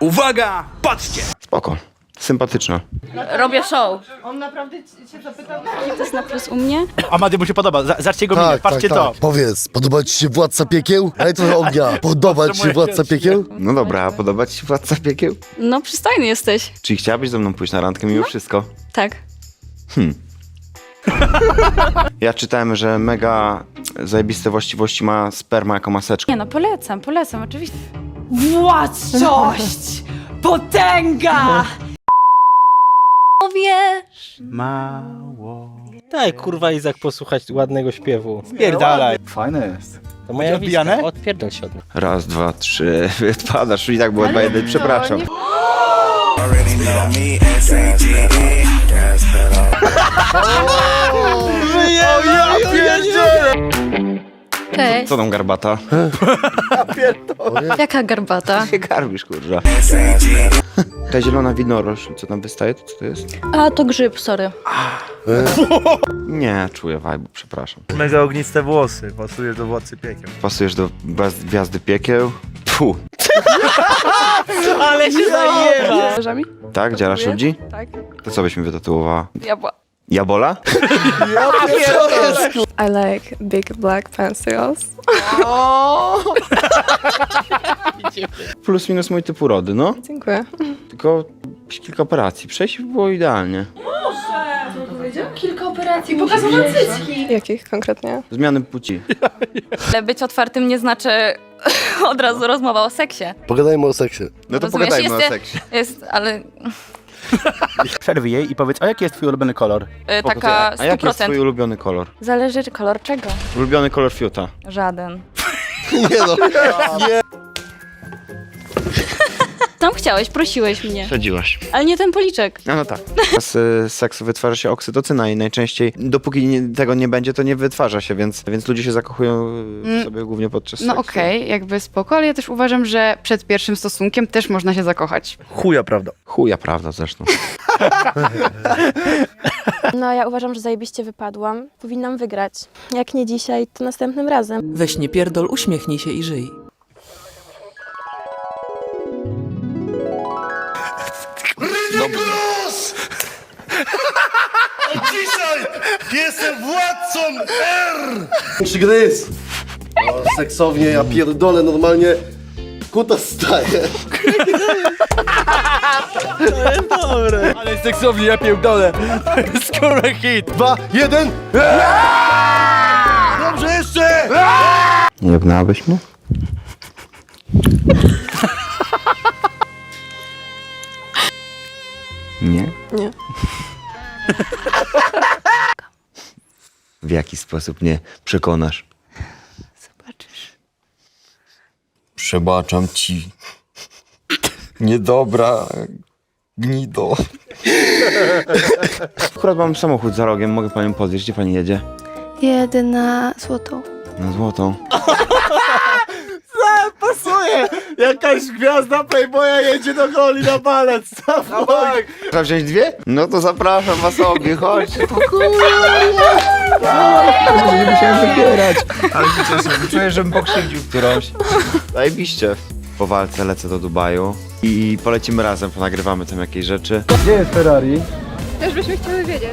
Uwaga, patrzcie! Spoko. Sympatyczna. Robię show. On naprawdę cię zapytał? To jest na plus u mnie. Amady mu się podoba, Z- zacznij go minę, Tak, tak, patrzcie tak. to. Powiedz, podoba ci się Władca Piekieł? Daj trochę ognia. Podoba ci się Władca Piekieł? No dobra, a podoba ci się Władca Piekieł? No, przystojny jesteś. Czyli chciałabyś ze mną pójść na randkę mimo wszystko? Tak. Ja czytałem, że mega zajebiste właściwości ma sperma jako maseczka. Nie no, polecam, polecam, oczywiście. Władczość! Potęga! Wiesz. Mało. Daj kurwa Izak posłuchać ładnego śpiewu. Spierdalaj. Fajne jest. To moja odbijane? wizja. Odpierdol się od mnie. Raz, dwa, trzy, odpadasz. I tak było dwa, jeden, przepraszam. Cześć. Co tam garbata? Jaka garbata? się garbisz, kurwa. Ta zielona winorośl, co tam wystaje, to co to jest? A, to grzyb, sorry. Nie, czuję vibe, przepraszam. Mega ogniste włosy, pasuje do władcy piekieł. Pasujesz do gwiazd- gwiazdy piekieł? Pu. Ale się zajeba! Tak, dziarasz ludzi? Tak. To co byś mi wytatuowała? Jabła. Jabola? I like big black pencils. Plus minus mój typ urody, no. Dziękuję. Tylko kilka operacji. Przejść by było idealnie. Kilka operacji, pokazano cycki. Jakich konkretnie? Zmiany płci. Ale być otwartym nie znaczy od razu rozmowa o seksie. Pogadajmy o seksie. No to Rozumiesz, pogadajmy o jest- seksie. Jest, ale Przerwij jej i powiedz, a jaki jest twój ulubiony kolor? Spoko, taka A jaki jest 100%. twój ulubiony kolor? Zależy kolor czego. Ulubiony kolor fiuta. Żaden. Nie no. Tam chciałeś, prosiłeś mnie. Sadziłaś. Ale nie ten policzek. No, no tak. Z y, seksu wytwarza się oksytocyna i najczęściej, dopóki nie, tego nie będzie, to nie wytwarza się, więc, więc ludzie się zakochują y, w Mm. sobie głównie podczas No seksu. okej, jakby spoko, ale ja też uważam, że przed pierwszym stosunkiem też można się zakochać. Chuja, prawda? Chuja prawda zresztą. No, ja uważam, że zajebiście wypadłam. Powinnam wygrać. Jak nie dzisiaj, to następnym razem. Weź nie pierdol, uśmiechnij się i żyj. Dzisiaj jestem władcą R! Przygryz! O, seksownie, ja pierdolę normalnie. Kuta staje. Ale seksownie, ja pierdolę. To jest kurwa hit. Dwa, jeden. Dobrze jeszcze! Nie jebnęłabyś mnie? Nie? Nie. W jaki sposób mnie przekonasz? Zobaczysz. Przebaczam ci. Niedobra gnido. Akurat mam samochód za rogiem, mogę panią podwieźć. Gdzie pani jedzie? Jedę na złotą. Na złotą. Jakaś gwiazda Playboya jedzie do goli na palec. Dawaj! Trzeba wziąć dwie? No to zapraszam was obie, chodź. Nie musiałem wybierać. Ale cieszę, czuję, żebym pokrzywdził którąś. Zajebiście. Po walce lecę do Dubaju i polecimy razem, ponagrywamy tam jakieś rzeczy. Też byśmy chcieli wiedzieć.